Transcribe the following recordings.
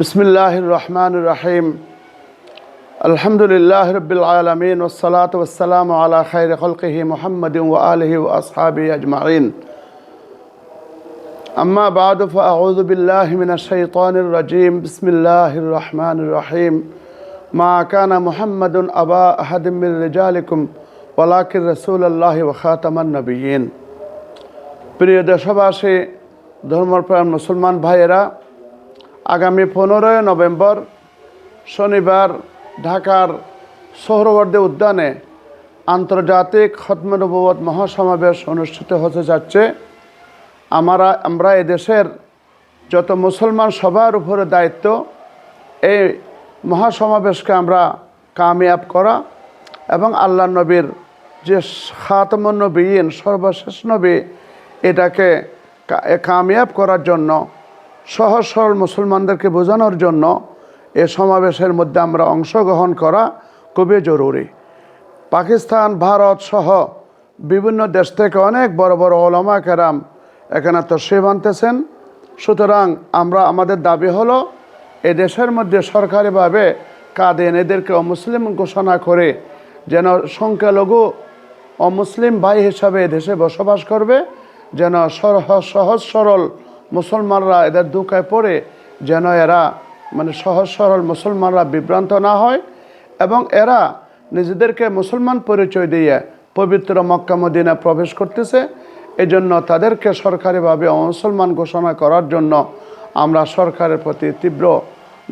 بسم الله الرحمن الرحيم الحمد لله رب العالمين والصلاة والسلام على خير خلقه محمد وآله وأصحابه أجمعين أما بعد فأعوذ بالله من الشيطان الرجيم بسم الله الرحمن الرحيم ما كان محمد أبا أحد من رجالكم ولكن رسول الله وخاتم النبيين প্রিয় দেশবাসী ধর্মপ্রাণ মুসলমান ভাইয়েরা, আগামী পনেরোই নভেম্বর শনিবার ঢাকার সোহরবর্দী উদ্যানে আন্তর্জাতিক খতমনবত মহাসমাবেশ অনুষ্ঠিত হতে যাচ্ছে। আমরা আমরা এদেশের যত মুসলমান সবার উপরে দায়িত্ব, এই মহাসমাবেশকে আমরা কামিয়াব করা এবং আল্লাহ নবীর যে খাতমন নবীন, সর্বশেষ নবী, এটাকে কামিয়াব করার জন্য, সহজ সরল মুসলমানদেরকে বোঝানোর জন্য এ সমাবেশের মধ্যে আমরা অংশগ্রহণ করা খুবই জরুরি। পাকিস্তান, ভারত সহ বিভিন্ন দেশ থেকে অনেক বড় বড় ওলামা কেরাম এখানে তশরিফ আনতেছেন। সুতরাং আমরা, আমাদের দাবি হলো, এ দেশের মধ্যে সরকারিভাবে কাদেন এদেরকে অমুসলিম ঘোষণা করে যেন সংখ্যালঘু অমুসলিম ভাই হিসাবে এ দেশে বসবাস করবে। যেন সহজ, সরল মুসলমানরা এদের দুঃখায় পড়ে, যেন এরা মানে সহজ, সরল মুসলমানরা বিভ্রান্ত না হয় এবং এরা নিজেদেরকে মুসলমান পরিচয় দিয়ে পবিত্র মক্কা মদিনা প্রবেশ করতেছে। এজন্য তাদেরকে সরকারিভাবে মুসলমান ঘোষণা করার জন্য আমরা সরকারের প্রতি তীব্র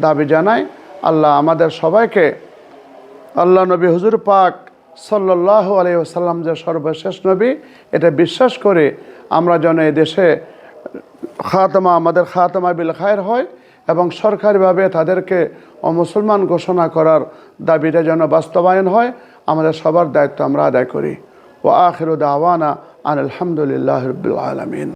দাবি জানাই। আল্লাহ আমাদের সবাইকে, আল্লাহ নবী হুজুর পাক সাল্লাহ আলাইসাল্লাম যে সর্বশেষ নবী, এটা বিশ্বাস করে আমরা যেন এই দেশে খাতমা, আমাদের খাতমা বিল খায়ের হয় এবং সরকারিভাবে তাদেরকে অমুসলমান ঘোষণা করার দাবিটা যেন বাস্তবায়ন হয়, আমাদের সবার দায়িত্ব আমরা আদায় করি। ও আখির দাওয়ানা আন আলহামদুলিল্লাহ রবিল আলমিন।